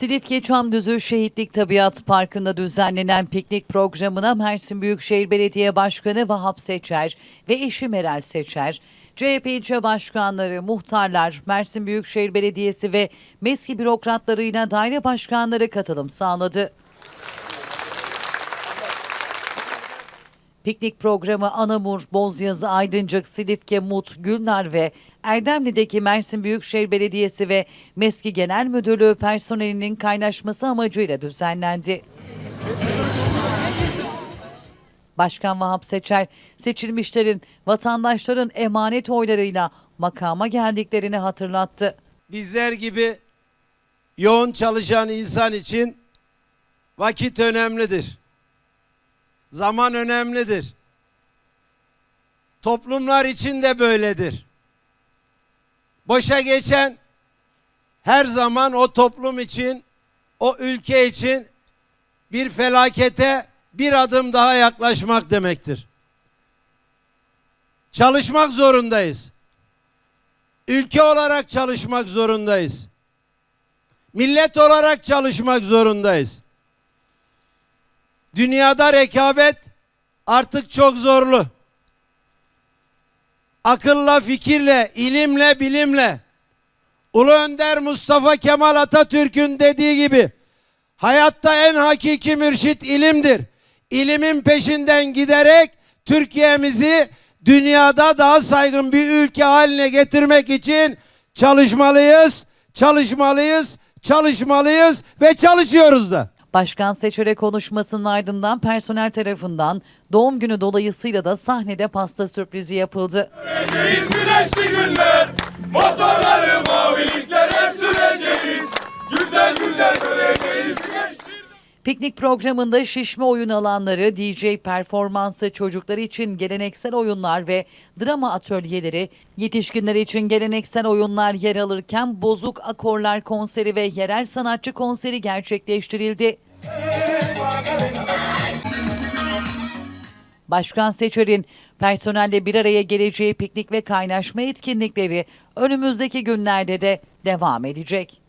Silifke Çamdüzü Şehitlik Tabiat Parkı'nda düzenlenen piknik programına Mersin Büyükşehir Belediye Başkanı Vahap Seçer ve eşi Meral Seçer, CHP ilçe başkanları, muhtarlar, Mersin Büyükşehir Belediyesi ve MESKİ bürokratlarıyla daire başkanları katılım sağladı. Piknik programı Anamur, Bozyazı, Aydıncık, Silifke, Mut, Gülnar ve Erdemli'deki Mersin Büyükşehir Belediyesi ve MESKİ Genel Müdürlüğü personelinin kaynaşması amacıyla düzenlendi. Başkan Vahap Seçer, seçilmişlerin vatandaşların emanet oylarıyla makama geldiklerini hatırlattı. bizler gibi yoğun çalışan insan için vakit önemlidir. Zaman önemlidir. Toplumlar için de böyledir. Boşa geçen her zaman o toplum için, o ülke için bir felakete bir adım daha yaklaşmak demektir. Çalışmak zorundayız. Ülke olarak çalışmak zorundayız. Millet olarak çalışmak zorundayız. Dünyada rekabet artık çok zorlu. Akılla, fikirle, ilimle, bilimle Ulu Önder Mustafa Kemal Atatürk'ün dediği gibi hayatta en hakiki mürşit ilimdir. İlimin peşinden giderek Türkiye'mizi dünyada daha saygın bir ülke haline getirmek için çalışmalıyız, çalışmalıyız, çalışmalıyız ve çalışıyoruz da. Başkan Seçer'e konuşmasının ardından personel tarafından doğum günü dolayısıyla da sahnede pasta sürprizi yapıldı. Süreceğiz güneşli günler Motorları Piknik programında şişme oyun alanları, DJ performansı, çocuklar için geleneksel oyunlar ve drama atölyeleri, yetişkinler için geleneksel oyunlar yer alırken bozuk akorlar konseri ve yerel sanatçı konseri gerçekleştirildi. Başkan Seçer'in personelle bir araya geleceği piknik ve kaynaşma etkinlikleri önümüzdeki günlerde de devam edecek.